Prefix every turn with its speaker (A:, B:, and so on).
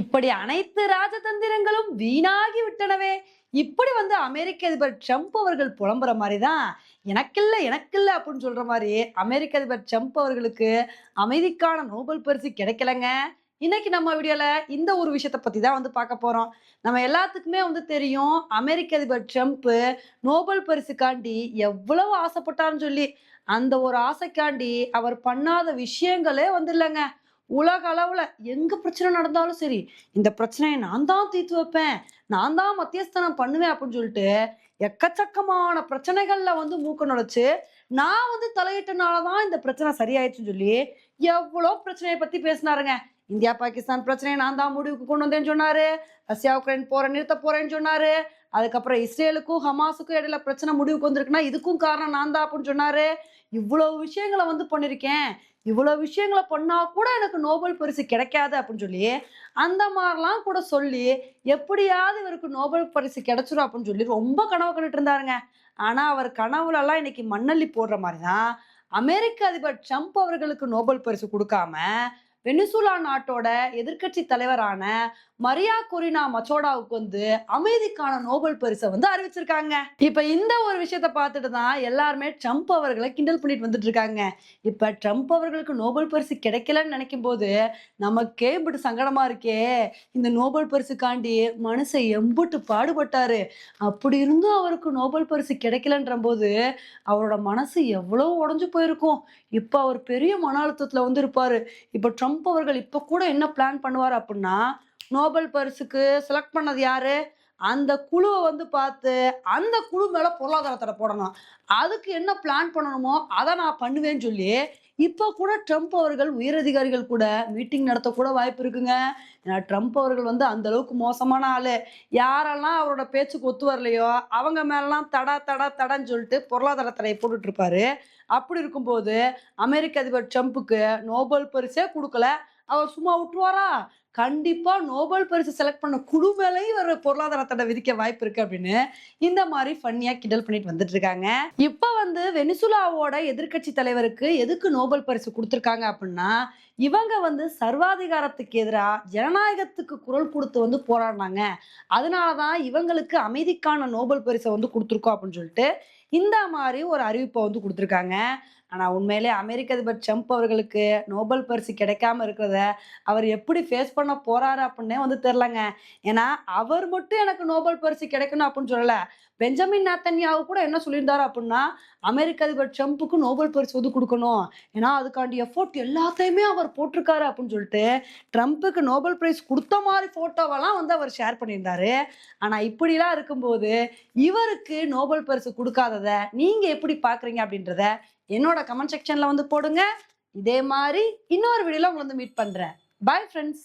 A: இப்படி அனைத்து ராஜதந்திரங்களும் வீணாகி விட்டனவே. இப்படி வந்து அமெரிக்க அதிபர் ட்ரம்ப் அவர்கள் புலம்புற மாதிரி தான் எனக்கில்ல எனக்கில்ல அப்படின்னு சொல்ற மாதிரி அமெரிக்க அதிபர் ட்ரம்ப் அவர்களுக்கு அமைதிக்கான நோபல் பரிசு கிடைக்கலங்க. இன்னைக்கு நம்ம வீடியோல இந்த ஒரு விஷயத்தை பத்தி தான் வந்து பார்க்க போறோம். நம்ம எல்லாத்துக்குமே வந்து தெரியும் அமெரிக்க அதிபர் ட்ரம்ப் நோபல் பரிசுக்காண்டி எவ்வளவு ஆசைப்பட்டாருன்னு சொல்லி. அந்த ஒரு ஆசைக்காண்டி அவர் பண்ணாத விஷயங்களே வந்து இல்லைங்க. உலக அளவுல எங்க பிரச்சனை நடந்தாலும் சரி இந்த பிரச்சனையை நான் தான் தீர்த்து வைப்பேன் நான் தான் மத்தியஸ்தானம் பண்ணுவேன் அப்படின்னு சொல்லிட்டு எக்கச்சக்கமான பிரச்சனைகள்ல வந்து மூக்க நுழைச்சு நான் வந்து தலையிட்டனாலதான் இந்த பிரச்சனை சரியாயிடுச்சுன்னு சொல்லி எவ்வளோ பிரச்சனையை பத்தி பேசினாருங்க. இந்தியா பாகிஸ்தான் பிரச்சனையை நான் தான் முடிவுக்கு கொண்டு வந்தேன்னு சொன்னாரு. ரஷ்யா உக்ரைன் போற நிறுத்த போறேன்னு சொன்னாரு. அதுக்கப்புறம் இஸ்ரேலுக்கும் ஹமாஸுக்கும் இடையில பிரச்சனை முடிவுக்கு வந்திருக்குன்னா இதுக்கும் காரணம் நான் தான் அப்படின்னு சொன்னாரு. இவ்வளவு விஷயங்களை வந்து பண்ணிருக்கேன். இவ்வளவு விஷயங்களை பண்ணா கூட எனக்கு நோபல் பரிசு கிடைக்காது அப்படின்னு சொல்லி அந்த மாதிரிலாம் கூட சொல்லி எப்படியாவது இவருக்கு நோபல் பரிசு கிடைச்சிரும் அப்படின்னு சொல்லி ரொம்ப கனவு கண்டுட்டு இருந்தாருங்க. ஆனா அவர் கனவுலலாம் இன்னைக்கு மண்ணள்ளி போடுற மாதிரி தான் அமெரிக்க அதிபர் ட்ரம்ப் அவர்களுக்கு நோபல் பரிசு கொடுக்காம வெனிசுலா நாட்டோட எதிர்க்கட்சி தலைவரான மரியா கொரினா மச்சோடாவுக்கு வந்து அமைதிக்கான நோபல் பரிசை வந்து அறிவிச்சிருக்காங்க. இப்ப இந்த ஒரு விஷயத்த பார்த்துட்டு தான் எல்லாருமே ட்ரம்ப் அவர்களை கிண்டல் பண்ணிட்டு வந்துட்டு இருக்காங்க. இப்ப ட்ரம்ப் அவர்களுக்கு நோபல் பரிசு கிடைக்கலன்னு நினைக்கும் போது நமக்கே இப்படி சங்கடமா இருக்கே. இந்த நோபல் பரிசுக்காண்டி மனுஷன் எம்புட்டு பாடுபட்டாரு. அப்படி இருந்தும் அவருக்கு நோபல் பரிசு கிடைக்கலன்ற போது அவரோட மனசு எவ்வளவு உடஞ்சு போயிருக்கும். இப்ப அவர் பெரிய மன அழுத்தத்துல வந்து இருப்பாரு. இப்ப ட்ரம்ப் அவர்கள் இப்போ கூட என்ன பிளான் பண்ணுவார் அப்படின்னா நோபல் பரிசுக்கு செலக்ட் பண்ணது யாரு? அந்த குழுவை வந்து பார்த்து அந்த குழு மேலே பொருளாதாரத்தை போடணும். அதுக்கு என்ன பிளான் பண்ணணுமோ அதை நான் பண்ணுவேன்னு சொல்லி இப்போ கூட ட்ரம்ப் அவர்கள் உயரதிகாரிகள் கூட மீட்டிங் நடத்த கூட வாய்ப்பு இருக்குங்க. ஏன்னா ட்ரம்ப் அவர்கள் வந்து அந்த அளவுக்கு மோசமான ஆளு. யாரெல்லாம் அவரோட பேச்சுக்கு ஒத்து வரலையோ அவங்க மேலாம் தடா தடா தடான்னு சொல்லிட்டு பொருளாதார தடையை போட்டுட்டு இருப்பாரு. அப்படி இருக்கும்போது அமெரிக்க அதிபர் ட்ரம்ப்புக்கு நோபல் பரிசே கொடுக்கல. அவர் சும்மா விட்டுவாரா கண்டிப்பா நோபல் பரிசு செலக்ட் பண்ண குழு மேலேயும் இவர் பொருளாதார தடை விதிக்க வாய்ப்பு இருக்கு அப்படின்னு இந்த மாதிரி ஃபன்னியா கிண்டல் பண்ணிட்டு வந்துட்டு இருக்காங்க. இப்ப வந்து வெனிசுலாவோட எதிர்க்கட்சி தலைவருக்கு எதுக்கு நோபல் பரிசு கொடுத்துருக்காங்க அப்படின்னா இவங்க வந்து சர்வாதிகாரத்துக்கு எதிராக ஜனநாயகத்துக்கு குரல் கொடுத்து வந்து போராடினாங்க. அதனாலதான் இவங்களுக்கு அமைதிக்கான நோபல் பரிசை வந்து கொடுத்துருக்கோம் அப்படின்னு சொல்லிட்டு இந்த மாதிரி ஒரு அறிவிப்பை வந்து கொடுத்துருக்காங்க. ஆனால் உண்மையிலே அமெரிக்க அதிபர் ட்ரம்ப் அவர்களுக்கு நோபல் பரிசு கிடைக்காம இருக்கிறத அவர் எப்படி ஃபேஸ் பண்ண போறாரு அப்படின்னே வந்து தெரிலங்க ஏன்னா அவர் மட்டும் எனக்கு நோபல் பரிசு கிடைக்கணும் அப்படின்னு சொல்லலை. பெஞ்சமின் நாத்தன்யாவு கூட என்ன சொல்லியிருந்தாரு அப்படின்னா அமெரிக்க அதிபர் ட்ரம்ப்புக்கு நோபல் பரிசு வந்து கொடுக்கணும். ஏன்னா அதுக்காண்டி எஃபோர்ட் எல்லாத்தையுமே அவர் போட்டிருக்காரு அப்படின்னு சொல்லிட்டு ட்ரம்ப்புக்கு நோபல் பிரைஸ் கொடுத்த மாதிரி ஃபோட்டோவெல்லாம் வந்து அவர் ஷேர் பண்ணியிருந்தாரு. ஆனால் இப்படிலாம் இருக்கும்போது இவருக்கு நோபல் பரிசு கொடுக்காத கொடுக்காதத நீங்க எப்படி பாக்குறீங்க அப்படின்றத என்னோட கமெண்ட் செக்ஷன்ல வந்து போடுங்க. இதே மாதிரி இன்னொரு வீடியோல உங்களை வந்து மீட் பண்றேன். Bye friends